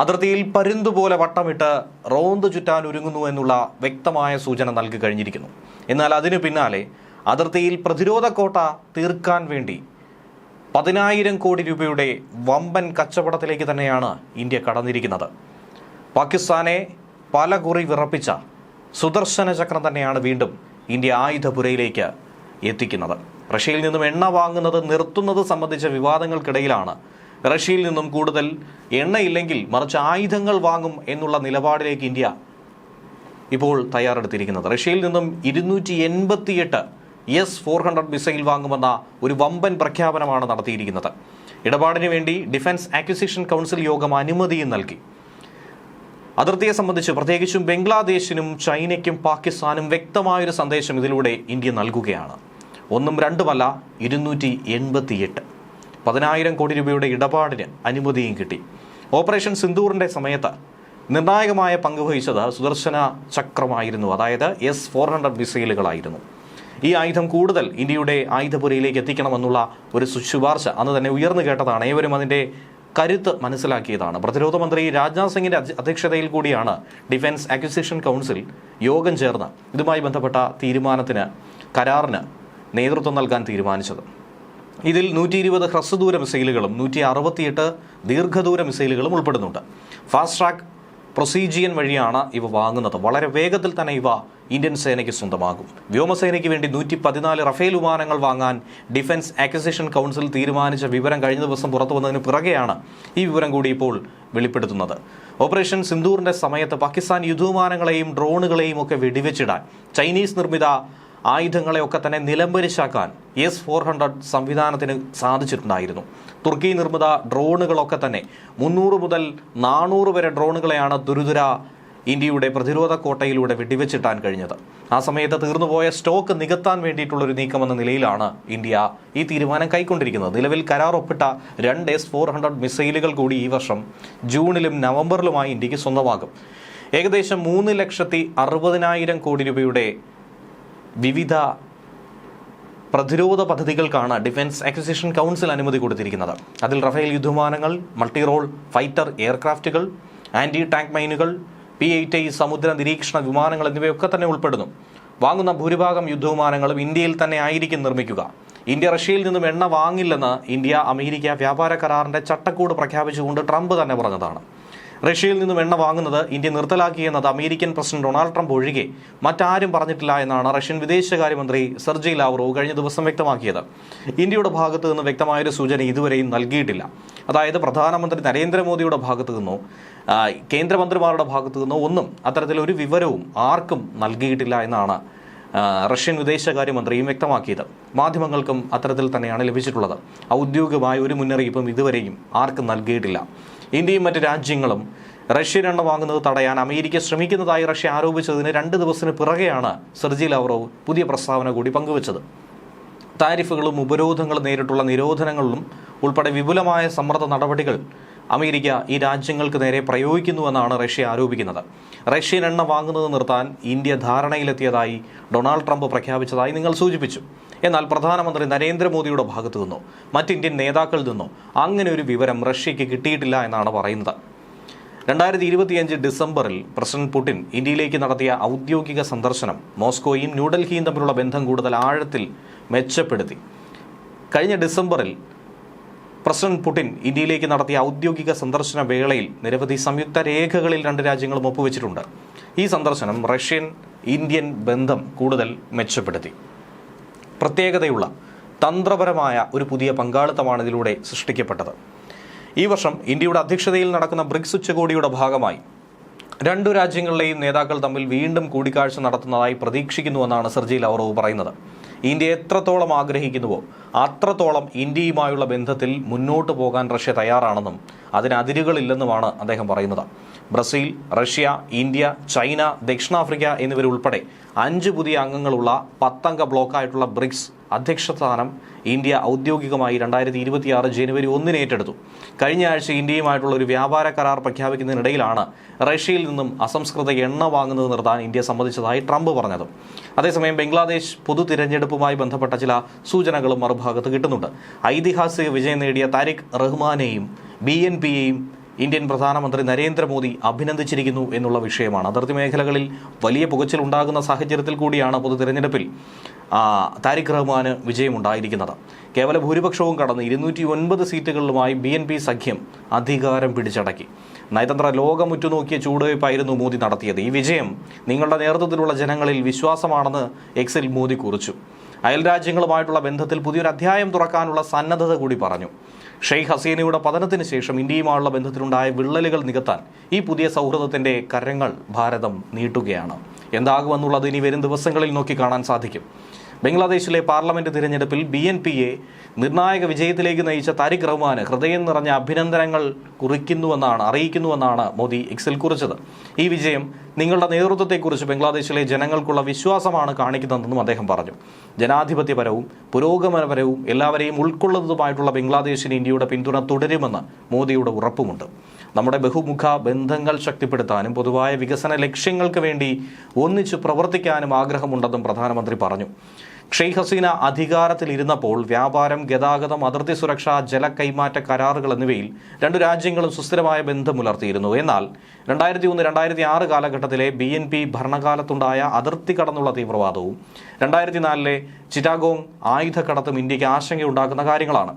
അതിർത്തിയിൽ പരുന്തുപോലെ വട്ടമിട്ട് റോന്ത് ചുറ്റാൻ ഒരുങ്ങുന്നു എന്നുള്ള വ്യക്തമായ സൂചന നൽകി കഴിഞ്ഞിരിക്കുന്നു. എന്നാൽ അതിനു പിന്നാലെ അതിർത്തിയിൽ പ്രതിരോധ കോട്ട തീർക്കാൻ വേണ്ടി പതിനായിരം കോടി രൂപയുടെ വമ്പൻ കച്ചവടത്തിലേക്ക് തന്നെയാണ് ഇന്ത്യ കടന്നിരിക്കുന്നത്. പാകിസ്ഥാനെ പല കുറി വിറപ്പിച്ച സുദർശന ചക്രം തന്നെയാണ് വീണ്ടും ഇന്ത്യ ആയുധപുരയിലേക്ക് എത്തിക്കുന്നത്. റഷ്യയിൽ നിന്നും എണ്ണ വാങ്ങുന്നത് നിർത്തുന്നത് സംബന്ധിച്ച വിവാദങ്ങൾക്കിടയിലാണ് റഷ്യയിൽ നിന്നും കൂടുതൽ എണ്ണയില്ലെങ്കിൽ മറിച്ച് ആയുധങ്ങൾ വാങ്ങും എന്നുള്ള നിലപാടിലേക്ക് ഇന്ത്യ ഇപ്പോൾ തയ്യാറെടുത്തിരിക്കുന്നത്. റഷ്യയിൽ നിന്നും ഇരുന്നൂറ്റി എൺപത്തിയെട്ട് എസ് ഫോർ ഹൺഡ്രഡ് മിസൈൽ വാങ്ങുമെന്ന ഒരു വമ്പൻ പ്രഖ്യാപനമാണ് നടത്തിയിരിക്കുന്നത്. ഇടപാടിന് വേണ്ടി ഡിഫൻസ് ആക്വിസിഷൻ കൗൺസിൽ യോഗം അനുമതിയും നൽകി. അതിർത്തിയെ സംബന്ധിച്ച് പ്രത്യേകിച്ചും ബംഗ്ലാദേശിനും ചൈനയ്ക്കും പാകിസ്ഥാനും വ്യക്തമായൊരു സന്ദേശം ഇതിലൂടെ ഇന്ത്യ നൽകുകയാണ്. ഒന്നും രണ്ടുമല്ല ഇരുന്നൂറ്റി എൺപത്തിയെട്ട് പതിനായിരം കോടി രൂപയുടെ ഇടപാടിന് അനുമതിയും കിട്ടി. ഓപ്പറേഷൻ സിന്ദൂറിന്റെ സമയത്ത് നിർണായകമായ പങ്ക് വഹിച്ചത് സുദർശന ചക്രമായിരുന്നു. അതായത് എസ് ഫോർ ഹൺഡ്രഡ് മിസൈലുകളായിരുന്നു ഈ ആയുധം കൂടുതൽ ഇന്ത്യയുടെ ആയുധപുരയിലേക്ക് എത്തിക്കണമെന്നുള്ള ഒരു ശുശുപാർശ അന്ന് തന്നെ ഉയർന്നു കേട്ടതാണ്. ഏവരും അതിന്റെ കരുത്ത് മനസ്സിലാക്കിയതാണ്. പ്രതിരോധ മന്ത്രി രാജ്നാഥ് സിംഗിന്റെ അധ്യക്ഷതയിൽ കൂടിയാണ് ഡിഫൻസ് അക്വിസിഷൻ കൗൺസിൽ യോഗം ചേർന്ന് ഇതുമായി ബന്ധപ്പെട്ട തീരുമാനത്തിന് കരാറിന് നേതൃത്വം നൽകാൻ തീരുമാനിച്ചത്. ഇതിൽ നൂറ്റി ഇരുപത് ഹ്രസ്വദൂര മിസൈലുകളും നൂറ്റി അറുപത്തിയെട്ട് ദീർഘദൂര മിസൈലുകളും ഉൾപ്പെടുന്നുണ്ട്. ഫാസ്റ്റ് ട്രാക്ക് പ്രൊസീജിയൻ വഴിയാണ് ഇവ വാങ്ങുന്നത്. വളരെ വേഗത്തിൽ തന്നെ ഇവ ഇന്ത്യൻ സേനയ്ക്ക് സ്വന്തമാകും. വ്യോമസേനയ്ക്ക് വേണ്ടി നൂറ്റി പതിനാല് റഫേൽ വിമാനങ്ങൾ വാങ്ങാൻ ഡിഫൻസ് അക്വിസിഷൻ കൗൺസിൽ തീരുമാനിച്ച വിവരം കഴിഞ്ഞ ദിവസം പുറത്തു വന്നതിന് പിറകെയാണ് ഈ വിവരം കൂടി ഇപ്പോൾ വെളിപ്പെടുത്തുന്നത്. ഓപ്പറേഷൻ സിന്ദൂറിന്റെ സമയത്ത് പാകിസ്ഥാൻ യുദ്ധവിമാനങ്ങളെയും ഡ്രോണുകളെയും ഒക്കെ വെടിവെച്ചിടാൻ ചൈനീസ് നിർമ്മിത ആയുധങ്ങളെയൊക്കെ തന്നെ നിലംപരിശാക്കാൻ എസ് ഫോർ ഹൺഡ്രഡ് സംവിധാനത്തിന് സാധിച്ചിട്ടുണ്ടായിരുന്നു. തുർക്കി നിർമ്മിത ഡ്രോണുകളൊക്കെ തന്നെ മുന്നൂറ് മുതൽ നാനൂറ് വരെ ഡ്രോണുകളെയാണ് ദുരിതുര ഇന്ത്യയുടെ പ്രതിരോധ കോട്ടയിലൂടെ വെടിവെച്ചിട്ടാൻ കഴിഞ്ഞത്. ആ സമയത്ത് തീർന്നുപോയ സ്റ്റോക്ക് നികത്താൻ വേണ്ടിയിട്ടുള്ള ഒരു നീക്കമെന്ന നിലയിലാണ് ഇന്ത്യ ഈ തീരുമാനം കൈക്കൊണ്ടിരിക്കുന്നത്. നിലവിൽ കരാർ ഒപ്പിട്ട രണ്ട് എസ് ഫോർ ഹൺഡ്രഡ് മിസൈലുകൾ കൂടി ഈ വർഷം ജൂണിലും നവംബറിലുമായി ഇന്ത്യയ്ക്ക് സ്വന്തമാകും. ഏകദേശം മൂന്ന് ലക്ഷത്തി അറുപതിനായിരം കോടി രൂപയുടെ വിവിധ പ്രതിരോധ പദ്ധതികൾക്കാണ് ഡിഫൻസ് അക്വിസിഷൻ കൗൺസിൽ അനുമതി കൊടുത്തിരിക്കുന്നത്. അതിൽ റഫേൽ യുദ്ധവിമാനങ്ങൾ മൾട്ടിറോൾ ഫൈറ്റർ എയർക്രാഫ്റ്റുകൾ ആന്റി ടാങ്ക് മൈനുകൾ പി എയ്റ്റ് ഐ സമുദ്ര നിരീക്ഷണ വിമാനങ്ങൾ എന്നിവയൊക്കെ തന്നെ ഉൾപ്പെടുന്നു. വാങ്ങുന്ന ഭൂരിഭാഗം യുദ്ധവിമാനങ്ങളും ഇന്ത്യയിൽ തന്നെ ആയിരിക്കും നിർമ്മിക്കുക. ഇന്ത്യ റഷ്യയിൽ നിന്നും എണ്ണ വാങ്ങില്ലെന്ന് ഇന്ത്യ അമേരിക്ക വ്യാപാര കരാറിന്റെ ചട്ടക്കൂട് പ്രഖ്യാപിച്ചുകൊണ്ട് ട്രംപ് തന്നെ പറഞ്ഞതാണ്. റഷ്യയിൽ നിന്നും എണ്ണ വാങ്ങുന്നത് ഇന്ത്യ നിർത്തലാക്കിയെന്നത് അമേരിക്കൻ പ്രസിഡന്റ് ഡൊണാൾഡ് ട്രംപ് ഒഴികെ മറ്റാരും പറഞ്ഞിട്ടില്ല എന്നാണ് റഷ്യൻ വിദേശകാര്യമന്ത്രി സെർജി ലാവ്റോ കഴിഞ്ഞ ദിവസം വ്യക്തമാക്കിയത്. ഇന്ത്യയുടെ ഭാഗത്തു നിന്ന് വ്യക്തമായൊരു സൂചന ഇതുവരെയും നൽകിയിട്ടില്ല. അതായത് പ്രധാനമന്ത്രി നരേന്ദ്രമോദിയുടെ ഭാഗത്തു നിന്നോ കേന്ദ്രമന്ത്രിമാരുടെ ഭാഗത്തു നിന്നോ ഒന്നും അത്തരത്തിലൊരു വിവരവും ആർക്കും നൽകിയിട്ടില്ല എന്നാണ് റഷ്യൻ വിദേശകാര്യമന്ത്രിയും വ്യക്തമാക്കിയത്. മാധ്യമങ്ങൾക്കും അത്തരത്തിൽ തന്നെയാണ് ലഭിച്ചിട്ടുള്ളത്. ഔദ്യോഗികമായ ഒരു മുന്നറിയിപ്പും ഇതുവരെയും ആർക്കും നൽകിയിട്ടില്ല. ഇന്ത്യയും മറ്റ് രാജ്യങ്ങളും റഷ്യൻ എണ്ണ വാങ്ങുന്നത് തടയാൻ അമേരിക്ക ശ്രമിക്കുന്നതായി റഷ്യ ആരോപിച്ചതിന് രണ്ട് ദിവസത്തിന് പിറകെയാണ് സെർജി ലവറോവ് പുതിയ പ്രസ്താവന കൂടി പങ്കുവച്ചത്. താരിഫുകളും ഉപരോധങ്ങളും നേരിട്ടുള്ള നിരോധനങ്ങളിലും ഉൾപ്പെടെ വിപുലമായ സമ്മർദ്ദ നടപടികൾ അമേരിക്ക ഈ രാജ്യങ്ങൾക്ക് നേരെ പ്രയോഗിക്കുന്നുവെന്നാണ് റഷ്യ ആരോപിക്കുന്നത്. റഷ്യൻ എണ്ണ വാങ്ങുന്നത് നിർത്താൻ ഇന്ത്യ ധാരണയിലെത്തിയതായി ഡൊണാൾഡ് ട്രംപ് പ്രഖ്യാപിച്ചതായി നിങ്ങൾ സൂചിപ്പിച്ചു. എന്നാൽ പ്രധാനമന്ത്രി നരേന്ദ്രമോദിയുടെ ഭാഗത്തു നിന്നോ മറ്റ് ഇന്ത്യൻ നേതാക്കളിൽ നിന്നോ അങ്ങനെ ഒരു വിവരം റഷ്യയ്ക്ക് കിട്ടിയിട്ടില്ല എന്നാണ് പറയുന്നത്. രണ്ടായിരത്തി ഇരുപത്തിയഞ്ച് ഡിസംബറിൽ പ്രസിഡന്റ് പുടിൻ ഇന്ത്യയിലേക്ക് നടത്തിയ ഔദ്യോഗിക സന്ദർശനം മോസ്കോയും ന്യൂഡൽഹിയും തമ്മിലുള്ള ബന്ധം കൂടുതൽ ആഴത്തിൽ മെച്ചപ്പെടുത്തി. കഴിഞ്ഞ ഡിസംബറിൽ പ്രസിഡന്റ് പുടിൻ ഇന്ത്യയിലേക്ക് നടത്തിയ ഔദ്യോഗിക സന്ദർശന വേളയിൽ നിരവധി സംയുക്ത രേഖകളിൽ രണ്ട് രാജ്യങ്ങളും ഒപ്പുവെച്ചിട്ടുണ്ട്. ഈ സന്ദർശനം റഷ്യൻ ഇന്ത്യൻ ബന്ധം കൂടുതൽ മെച്ചപ്പെടുത്തി. പ്രത്യേകതയുള്ള തന്ത്രപരമായ ഒരു പുതിയ പങ്കാളിത്തമാണ് ഇതിലൂടെ സൃഷ്ടിക്കപ്പെട്ടത്. ഈ വർഷം ഇന്ത്യയുടെ അധ്യക്ഷതയിൽ നടക്കുന്ന ബ്രിക്സ് ഉച്ചകോടിയുടെ ഭാഗമായി രണ്ടു രാജ്യങ്ങളിലെയും നേതാക്കൾ തമ്മിൽ വീണ്ടും കൂടിക്കാഴ്ച നടത്തുന്നതായി പ്രതീക്ഷിക്കുന്നുവെന്നാണ് സർജി ലവറോവ് പറയുന്നത്. ഇന്ത്യ എത്രത്തോളം ആഗ്രഹിക്കുന്നുവോ അത്രത്തോളം ഇന്ത്യയുമായുള്ള ബന്ധത്തിൽ മുന്നോട്ട് പോകാൻ റഷ്യ തയ്യാറാണെന്നും അതിന് അതിരുകളില്ലെന്നുമാണ് അദ്ദേഹം പറയുന്നത്. ബ്രസീൽ റഷ്യ ഇന്ത്യ ചൈന ദക്ഷിണാഫ്രിക്ക എന്നിവരുൾപ്പെടെ അഞ്ച് പുതിയ അംഗങ്ങളുള്ള പത്തംഗ ബ്ലോക്കായിട്ടുള്ള ബ്രിക്സ് അധ്യക്ഷ സ്ഥാനം ഇന്ത്യ ഔദ്യോഗികമായി രണ്ടായിരത്തി ഇരുപത്തിയാറ് ജനുവരി ഒന്നിന് ഏറ്റെടുത്തു. കഴിഞ്ഞ ആഴ്ച ഇന്ത്യയുമായിട്ടുള്ള ഒരു വ്യാപാര കരാർ പ്രഖ്യാപിക്കുന്നതിനിടയിലാണ് റഷ്യയിൽ നിന്നും അസംസ്കൃത എണ്ണ വാങ്ങുന്നത് നിർത്താൻ ഇന്ത്യ സമ്മതിച്ചതായി ട്രംപ് പറഞ്ഞത്. അതേസമയം ബംഗ്ലാദേശ് പൊതു തിരഞ്ഞെടുപ്പുമായി ബന്ധപ്പെട്ട ചില സൂചനകളും മറുഭാഗത്ത് കിട്ടുന്നുണ്ട്. ഐതിഹാസിക വിജയം നേടിയ താരിഖ് റഹ്മാനെയും ബി എൻ പിയെയും ഇന്ത്യൻ പ്രധാനമന്ത്രി നരേന്ദ്രമോദി അഭിനന്ദിച്ചിരിക്കുന്നു എന്നുള്ള വിഷയമാണ്. അതിർത്തി മേഖലകളിൽ വലിയ പുകച്ചിൽ ഉണ്ടാകുന്ന സാഹചര്യത്തിൽ കൂടിയാണ് പൊതു തിരഞ്ഞെടുപ്പിൽ താരിഖ് റഹ്മാന് വിജയമുണ്ടായിരിക്കുന്നത്. കേവല ഭൂരിപക്ഷവും കടന്ന് ഇരുന്നൂറ്റി ഒൻപത് സീറ്റുകളിലുമായി ബി എൻ പി സഖ്യം അധികാരം പിടിച്ചടക്കി. നയതന്ത്ര ലോകം ഉറ്റുനോക്കിയ ചൂടുവയ്പായിരുന്നു മോദി നടത്തിയത്. ഈ വിജയം നിങ്ങളുടെ നേതൃത്വത്തിലുള്ള ജനങ്ങളിൽ വിശ്വാസമാണെന്ന് എക്സിൽ മോദി കുറിച്ചു. അയൽരാജ്യങ്ങളുമായിട്ടുള്ള ബന്ധത്തിൽ പുതിയൊരു അധ്യായം തുറക്കാനുള്ള സന്നദ്ധത കൂടി പറഞ്ഞു. ഷെയ്ഖ് ഹസീനയുടെ പതനത്തിന് ശേഷം ഇന്ത്യയുമായുള്ള ബന്ധത്തിലുണ്ടായ വിള്ളലുകൾ നികത്താൻ ഈ പുതിയ സൗഹൃദത്തിന്റെ കരങ്ങൾ ഭാരതം നീട്ടുകയാണ്. എന്താകുമെന്നുള്ളത് ഇനി വരും ദിവസങ്ങളിൽ നോക്കി കാണാൻ സാധിക്കും. ബംഗ്ലാദേശിലെ പാർലമെന്റ് തിരഞ്ഞെടുപ്പിൽ ബി എൻ പിയെ നിർണായക വിജയത്തിലേക്ക് നയിച്ച താരിഖ് റഹ്മാന് ഹൃദയം നിറഞ്ഞ അഭിനന്ദനങ്ങൾ കുറിക്കുന്നുവെന്നാണ് അറിയിക്കുന്നുവെന്നാണ് മോദി എക്സിൽ കുറിച്ചത്. ഈ വിജയം നിങ്ങളുടെ നേതൃത്വത്തെക്കുറിച്ച് ബംഗ്ലാദേശിലെ ജനങ്ങൾക്കുള്ള വിശ്വാസമാണ് കാണിക്കുന്നതെന്നും അദ്ദേഹം പറഞ്ഞു. ജനാധിപത്യപരവും പുരോഗമനപരവും എല്ലാവരെയും ഉൾക്കൊള്ളുന്നതുമായിട്ടുള്ള ബംഗ്ലാദേശിന് ഇന്ത്യയുടെ പിന്തുണ തുടരുമെന്ന് മോദിയുടെ ഉറപ്പുമുണ്ട്. നമ്മുടെ ബഹുമുഖ ബന്ധങ്ങൾ ശക്തിപ്പെടുത്താനും പൊതുവായ വികസന ലക്ഷ്യങ്ങൾക്ക് വേണ്ടി ഒന്നിച്ചു പ്രവർത്തിക്കാനും ആഗ്രഹമുണ്ടെന്നും പ്രധാനമന്ത്രി പറഞ്ഞു. ഷെയ്ഖ് ഹസീന അധികാരത്തിലിരുന്നപ്പോൾ വ്യാപാരം ഗതാഗതം അതിർത്തി സുരക്ഷ ജല കൈമാറ്റ കരാറുകൾ എന്നിവയിൽ രണ്ടു രാജ്യങ്ങളും സുസ്ഥിരമായ ബന്ധം പുലർത്തിയിരുന്നു എന്നാൽ രണ്ടായിരത്തി ഒന്ന് രണ്ടായിരത്തി ആറ് കാലഘട്ടത്തിലെ ബി എൻ പി ഭരണകാലത്തുണ്ടായ അതിർത്തി കടന്നുള്ള തീവ്രവാദവും രണ്ടായിരത്തി നാലിലെ ചിറ്റാഗോങ് ആയുധക്കടത്തും ഇന്ത്യയ്ക്ക് ആശങ്കയുണ്ടാക്കുന്ന കാര്യങ്ങളാണ്.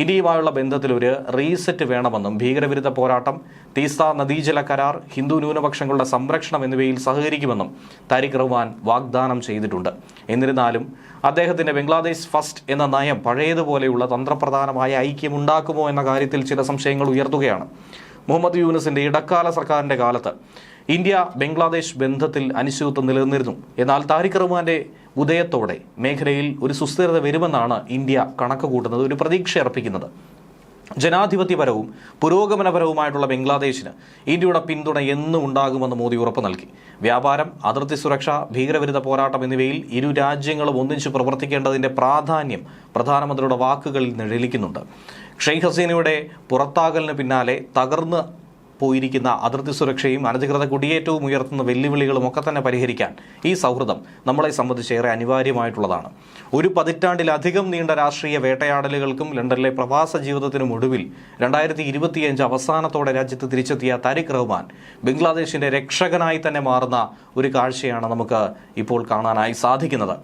ഇന്ത്യയുമായുള്ള ബന്ധത്തിൽ ഒരു റീസെറ്റ് വേണമെന്നും ഭീകരവിരുദ്ധ പോരാട്ടം തീസ്ത നദീജല കരാർ ഹിന്ദു ന്യൂനപക്ഷങ്ങളുടെ സംരക്ഷണം എന്നിവയിൽ സഹകരിക്കുമെന്നും താരിഖ് റഹ്മാൻ വാഗ്ദാനം ചെയ്തിട്ടുണ്ട്. എന്നിരുന്നാലും അദ്ദേഹത്തിന്റെ ബംഗ്ലാദേശ് ഫസ്റ്റ് എന്ന നയം പഴയതുപോലെയുള്ള തന്ത്രപ്രധാനമായ ഐക്യം ഉണ്ടാക്കുമോ എന്ന കാര്യത്തിൽ ചില സംശയങ്ങൾ ഉയർത്തുകയാണ്. മുഹമ്മദ് യൂനസിന്റെ ഇടക്കാല സർക്കാരിന്റെ കാലത്ത് ഇന്ത്യ ബംഗ്ലാദേശ് ബന്ധത്തിൽ അനിശ്ചിതത്വം നിലനിന്നിരുന്നു. എന്നാൽ താരിഖ് റഹ്മാന്റെ ഉദയത്തോടെ മേഖലയിൽ ഒരു സുസ്ഥിരത വരുമെന്നാണ് ഇന്ത്യ കണക്ക് കൂട്ടുന്നത് ഒരു പ്രതീക്ഷ അർപ്പിക്കുന്നത് ജനാധിപത്യപരവും പുരോഗമനപരവുമായിട്ടുള്ള ബംഗ്ലാദേശിന് ഇന്ത്യയുടെ പിന്തുണ എന്നും ഉണ്ടാകുമെന്ന് മോദി ഉറപ്പ് നൽകി. വ്യാപാരം അതിർത്തി സുരക്ഷ ഭീകരവിരുദ്ധ പോരാട്ടം എന്നിവയിൽ ഇരു രാജ്യങ്ങളും ഒന്നിച്ചു പ്രവർത്തിക്കേണ്ടതിന്റെ പ്രാധാന്യം പ്രധാനമന്ത്രിയുടെ വാക്കുകളിൽ നിഴലിക്കുന്നുണ്ട്. ഷെയ്ഖ് ഹസീനയുടെ പുറത്താകലിന് പിന്നാലെ തകർന്ന് പോയിരിക്കുന്ന അതിർത്തി സുരക്ഷയും അനധികൃത കുടിയേറ്റവും ഉയർത്തുന്ന വെല്ലുവിളികളും ഒക്കെ തന്നെ പരിഹരിക്കാൻ ഈ സൗഹൃദം നമ്മളെ സംബന്ധിച്ച് ഏറെ അനിവാര്യമായിട്ടുള്ളതാണ്. ഒരു പതിറ്റാണ്ടിലധികം നീണ്ട രാഷ്ട്രീയ വേട്ടയാടലുകൾക്കും ലണ്ടനിലെ പ്രവാസ ജീവിതത്തിനും ഒടുവിൽ രണ്ടായിരത്തി ഇരുപത്തിയഞ്ച് അവസാനത്തോടെ രാജ്യത്ത് തിരിച്ചെത്തിയ താരിഖ് റഹ്മാൻ ബംഗ്ലാദേശിന്റെ രക്ഷകനായി തന്നെ മാറുന്ന ഒരു കാഴ്ചയാണ് നമുക്ക് ഇപ്പോൾ കാണാനായി സാധിക്കുന്നത്.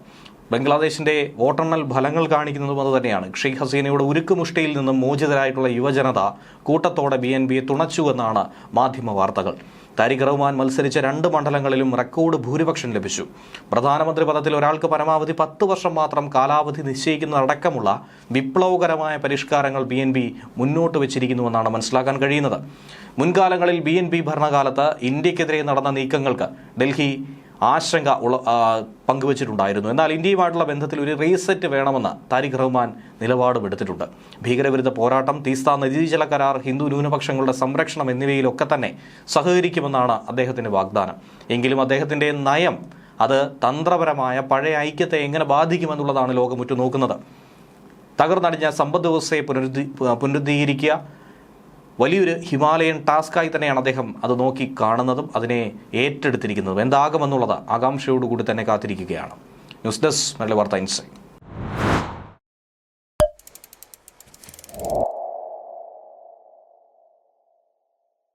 ബംഗ്ലാദേശിന്റെ വോട്ടെണ്ണൽ ഫലങ്ങൾ കാണിക്കുന്നതും അത് തന്നെയാണ് ഷെയ്ഖ് ഹസീനയുടെ ഉരുക്കുമുഷ്ടിയിൽ നിന്നും മോചിതരായിട്ടുള്ള യുവജനത കൂട്ടത്തോടെ ബി എൻ പിയെ തുണച്ചുവെന്നാണ് മാധ്യമ വാർത്തകൾ. താരിഖ് റഹ്മാൻ മത്സരിച്ച രണ്ട് മണ്ഡലങ്ങളിലും റെക്കോർഡ് ഭൂരിപക്ഷം ലഭിച്ചു. പ്രധാനമന്ത്രി പദത്തിൽ ഒരാൾക്ക് പരമാവധി പത്ത് വർഷം മാത്രം കാലാവധി നിശ്ചയിക്കുന്നതടക്കമുള്ള വിപ്ലവകരമായ പരിഷ്കാരങ്ങൾ ബി എൻ പി മുന്നോട്ട് വെച്ചിരിക്കുന്നുവെന്നാണ് മനസ്സിലാക്കാൻ കഴിയുന്നത്. മുൻകാലങ്ങളിൽ ബി എൻ പി ഭരണകാലത്ത് ഇന്ത്യക്കെതിരെ നടന്ന നീക്കങ്ങൾക്ക് ഡൽഹി ആശങ്ക ഉള ആ, പങ്കുവച്ചിട്ടുണ്ടായിരുന്നു. എന്നാൽ ഇന്ത്യയുമായിട്ടുള്ള ബന്ധത്തിൽ ഒരു റീസെറ്റ് വേണമെന്ന് താരിഖ് റഹ്മാൻ നിലപാടും എടുത്തിട്ടുണ്ട്. ഭീകരവിരുദ്ധ പോരാട്ടം തീസ്ത നദീജല കരാർ ഹിന്ദു ന്യൂനപക്ഷങ്ങളുടെ സംരക്ഷണം എന്നിവയിലൊക്കെ തന്നെ സഹകരിക്കുമെന്നാണ് അദ്ദേഹത്തിന്റെ വാഗ്ദാനം. എങ്കിലും അദ്ദേഹത്തിന്റെ നയം അത് തന്ത്രപരമായ പഴയ ഐക്യത്തെ എങ്ങനെ ബാധിക്കുമെന്നുള്ളതാണ് ലോകം ഉറ്റുനോക്കുന്നത് തകർന്നടിഞ്ഞ സമ്പദ് വ്യവസ്ഥയെ പുനരുദ്ധീ പുനരുദ്ധീകരിക്കുക വലിയൊരു ഹിമാലയൻ ടാസ്ക്കായി തന്നെയാണ് അദ്ദേഹം അത് നോക്കി കാണുന്നതും അതിനെ ഏറ്റെടുത്തിരിക്കുന്നതും. എന്താകുമെന്നുള്ളത് ആകാംക്ഷയോടുകൂടി തന്നെ കാത്തിരിക്കുകയാണ്. ന്യൂസ് ഡെസ്ക് നല്ല വാർത്ത ഇൻസൈറ്റ്.